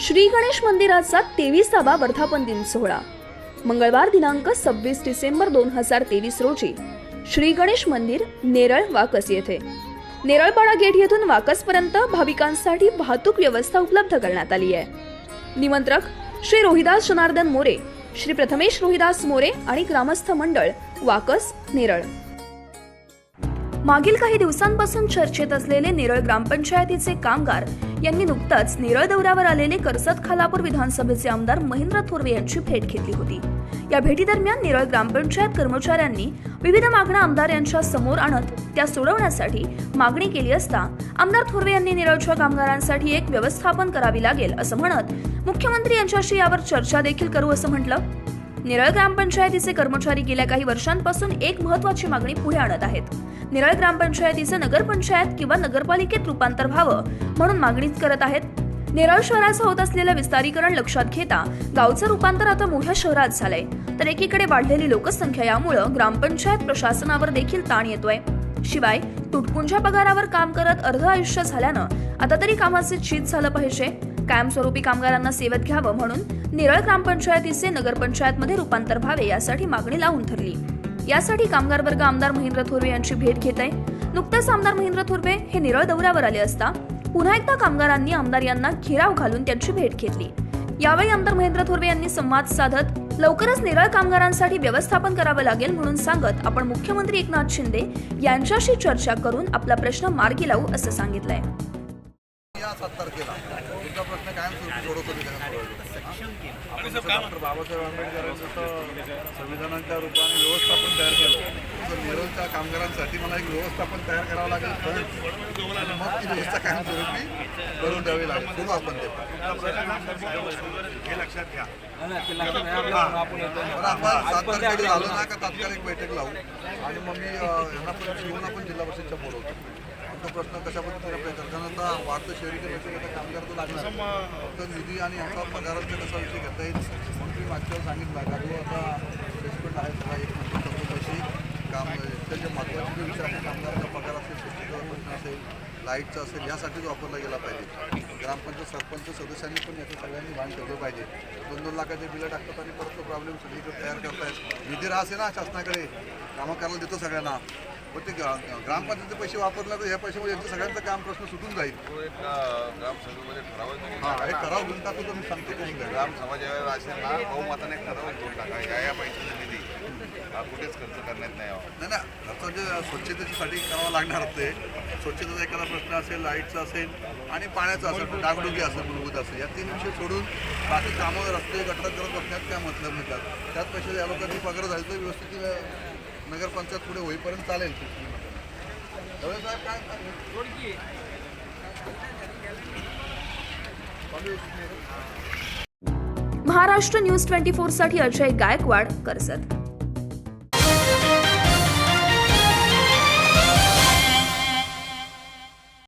श्री गणेश मंदिराचा तेविसावा वर्धापन दिन सोहळा. मंगळवार दिनांक सव्वीस डिसेंबर दोन हजार तेवीस रोजी श्री गणेश मंदिर नेरळ वाकस येथे. नेरळपाडा गेट येथून वाकसपर्यंत भाविकांसाठी वाहतूक व्यवस्था उपलब्ध करण्यात आली आहे. निमंत्रक श्री रोहिदास जनार्दन मोरे श्री प्रथमेश रोहिदास मोरे आणि ग्रामस्थ मंडळ वाकस नेरळ. मागील काही दिवसांपासून चर्चेत असलेले नेरळ ग्रामपंचायतीचे कामगार यांनी नुकताच नेरळ दौऱ्यावर आलेले कर्जत खालापूर विधानसभेचे आमदार महेंद्र थोरवे यांची भेट घेतली होती. या भेटीदरम्यान नेरळ ग्रामपंचायत कर्मचाऱ्यांनी विविध मागण्या आमदार यांच्या समोर आणत त्या सोडवण्यासाठी मागणी केली असता आमदार थोरवे यांनी नेरळच्या कामगारांसाठी एक व्यवस्थापन करावी लागेल असं म्हणत मुख्यमंत्री यांच्याशी यावर चर्चा देखील करू असं म्हटलं. नेरळ ग्रामपंचायतीचे कर्मचारी गेल्या काही वर्षांपासून एक महत्वाची मागणी पुढे आणत आहेत. नेरळ ग्रामपंचायतीचं नगरपंचायत किंवा नगरपालिकेत रूपांतर व्हावं म्हणून मागणी करत आहेत. नेरळ शहराचं होत असलेलं विस्तारीकरण लक्षात घेता गावचं रूपांतर आता मोठ्या शहरात झालंय. तर एकीकडे वाढलेली लोकसंख्या यामुळं ग्रामपंचायत प्रशासनावर देखील ताण येतोय. शिवाय तुटपुंच्या पगारावर काम करत अर्ध आयुष्य झाल्यानं आता तरी कामाचे चीत झालं पाहिजे. कायमस्वरूपी कामगारांना सेवेत घ्यावं म्हणून नेरळ ग्रामपंचायतीचे नगरपंचायतमध्ये रूपांतर व्हावे यासाठी मागणी लावून धरली. यासाठी कामगार वर्ग आमदार महेंद्र थोरवे यांची भेट घेत आहे. नुकताच आमदार महेंद्र थोरवे हे निरळ दौऱ्यावर आले असता पुन्हा एकदा कामगारांनी आमदार यांना घेराव घालून त्यांची भेट घेतली. यावेळी आमदार महेंद्र थोरवे यांनी संवाद साधत लवकरच निरळ कामगारांसाठी व्यवस्थापन करावं लागेल म्हणून सांगत आपण मुख्यमंत्री एकनाथ शिंदे यांच्याशी चर्चा करून आपला प्रश्न मार्गी लावू असं सांगितलंय. या सात तारखेला. तुमचा प्रश्न कायम सोडवतो मी जसं डॉक्टर बाबासाहेब आंबेडकरांचं तर संविधानाच्या रूपाने व्यवस्थापन तयार केलं. तसं नेरळच्या कामगारांसाठी मला एक व्यवस्थापन तयार करावं लागेल मग ती व्यवस्था कायम स्वरूपी करून द्यावी लागेल. करू आपण ते हे लक्षात घ्या. झालं ना का तात्कालिक बैठक लावू? आणि मग मी यांना पण शिवून आपण जिल्हा परिषदच्या बोलवतो. आमचा प्रश्न कशा पद्धतीने प्रयत्न कारण आता वाढतं शहरीकरण आता कामगार तर लागणार. फक्त निधी आणि यांचा पगारांचा कसा विषय घेता येईल? म्हणून मी मागच्या वेळेस सांगितलं. का आता काम त्याचे महत्त्वाचे जे विषय कामगारांचा पगार असेल शेतीचा प्रश्न असेल लाईटचा असेल यासाठीच वापरला गेला पाहिजे ग्रामपंचायत सरपंच सदस्यांनी पण याचं सगळ्यांनी भान ठेवलं पाहिजे दोन दोन लाखाचे बिलं टाकतात आणि परत तो प्रॉब्लेम सगळीकडे तयार करतायत निधी राहते ना शासनाकडे. कामं करायला देतो सगळ्यांना. पण ते ग्रा- ग्रामपंचायतीचे पैसे वापरले तर ह्या पैशामुळे यांचं सगळ्यांचं काम प्रश्न सुटून जाईल. तो एक ग्रामसभेमध्ये ठराव हा एक. ठराव घेऊन टाकू तर मी सांगतो करून द्या ग्रामसभा ज्यावेळेला असेल ना बहुमताने ठराव करून टाका या या पैशाचा निधी. हा कुठेच खर्च करण्यात नाही यावा. नाही ना आता जे स्वच्छतेसाठी करावं लागणार ते. स्वच्छतेचा एखादा प्रश्न असेल लाईटचा असेल आणि पाण्याचा असेल डागडुगी असेल मूलभूत असेल. या तीन विषय सोडून बाकी कामं रस्ते गटार करत बसण्यात काय मतलब नाही त्यात. त्यात पैसे या लोकांनी पगार झाले तर व्यवस्थित अं, नगरपंचायत पुढे होईपर्यंत चालेल त्यावेळेस साहेब काय महाराष्ट्र न्यूज ट्वेंटी फोरसाठी अजय गायकवाड करसत